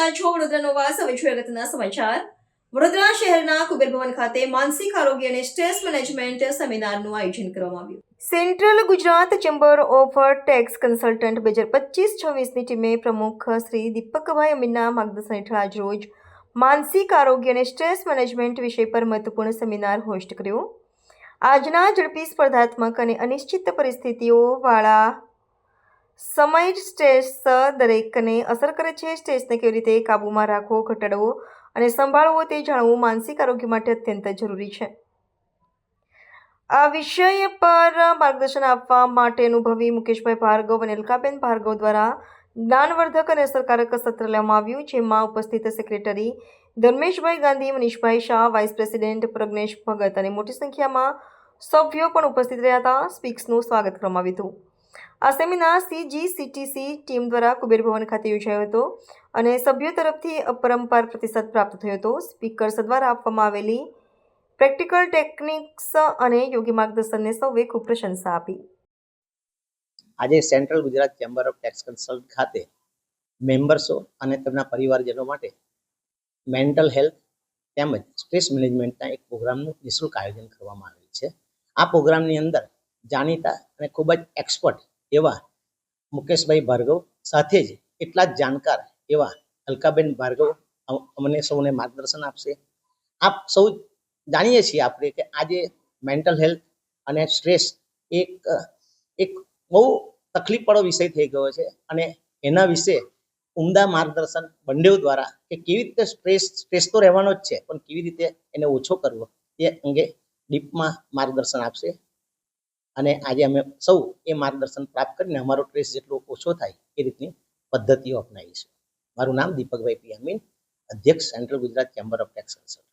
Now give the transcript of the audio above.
રહ્યા છો વડોદરાનો વાસ. હવે જોઈએ અગત્યના સમાચાર. વડોદરા શહેરના કુબેર ભવન ખાતે માનસિક આરોગ્ય અને સ્ટ્રેસ મેનેજમેન્ટ સેમિનારનું આયોજન કરવામાં આવ્યું. Central Gujarat chamber of tax consultant બે હજાર પચીસ છવ્વીસની ટીમે પ્રમુખ શ્રી દીપકભાઈ અમીનના માર્ગદર્શન હેઠળ આજરોજ માનસિક આરોગ્ય અને સ્ટ્રેસ મેનેજમેન્ટ વિષય પર મહત્વપૂર્ણ સેમિનાર હોસ્ટ કર્યો. આજના ઝડપી સ્પર્ધાત્મક અને અનિશ્ચિત પરિસ્થિતિઓવાળા સમય સ્ટ્રેસ દરેકને અસર કરે છે. સ્ટ્રેસને કેવી રીતે કાબૂમાં રાખવો, ઘટાડવો અને સંભાળવો તે જાણવું માનસિક આરોગ્ય માટે અત્યંત જરૂરી છે. આ વિષય પર માર્ગદર્શન આપવા માટે અનુભવી મુકેશભાઈ ભાર્ગવ અને અલકાબેન ભાર્ગવ દ્વારા જ્ઞાનવર્ધક અને અસરકારક સત્ર લેવામાં આવ્યું, જેમાં ઉપસ્થિત secretary Dharmeshbhai Gandhi, Manishbhai Shah, vice president Pragnesh Bhagat અને મોટી સંખ્યામાં સભ્યો પણ ઉપસ્થિત રહ્યા હતા. સ્પીક્સનું સ્વાગત કરવામાં આવ્યું હતું. આ સેમિનાર સીજીસીટીસી ટીમ દ્વારા કુબેર ભવન ખાતે યોજાયો હતો અને સભ્યો તરફથી અપરંપાર પ્રતિસાદ પ્રાપ્ત થયો હતો. સ્પીકર્સ દ્વારા આપવામાં આવેલી પ્રેક્ટિકલ ટેકનિક્સ અને યોગ્ય માર્ગદર્શનને સૌએ ખૂબ પ્રશંસા આપી. આજે central Gujarat chamber of tax consult ખાતે મેમ્બર્સો અને તેમના પરિવારજનો માટે મેન્ટલ હેલ્થ તેમજ સ્ટ્રેસ મેનેજમેન્ટના એક પ્રોગ્રામનું નિઃશુલ્ક આયોજન કરવામાં આવેલ છે. આ પ્રોગ્રામની અંદર જાણીતા અને ખૂબ જ એક્સપર્ટ એવા મુકેશભાઈ ભાર્ગવ સાથે જ એટલા જ જાણકાર એવા અલકાબેન ભાર્ગવ અમ- અમને સૌને માર્ગદર્શન આપશે. આપ સૌ જાણીએ છીએ આપણે કે આજે મેન્ટલ હેલ્થ અને સ્ટ્રેસ એક એક બહુ તકલીફવાળો વિષય થઈ ગયો છે અને એના વિશે ઉમદા માર્ગદર્શન બંને દ્વારા કે કેવી રીતે સ્ટ્રેસ સ્ટ્રેસ તો રહેવાનો જ છે, પણ કેવી રીતે એને ઓછો કરવો એ અંગે ડીપમાં માર્ગદર્શન આપશે. અને આજે અમે સૌ એ માર્ગદર્શન પ્રાપ્ત કરીને અમારો સ્ટ્રેસ જેટલો ઓછો થાય એ રીતની પદ્ધતિઓ અપનાવીશું. મારું નામ દીપકભાઈ પી અમીન અધ્યક્ષ central Gujarat chamber of tax consult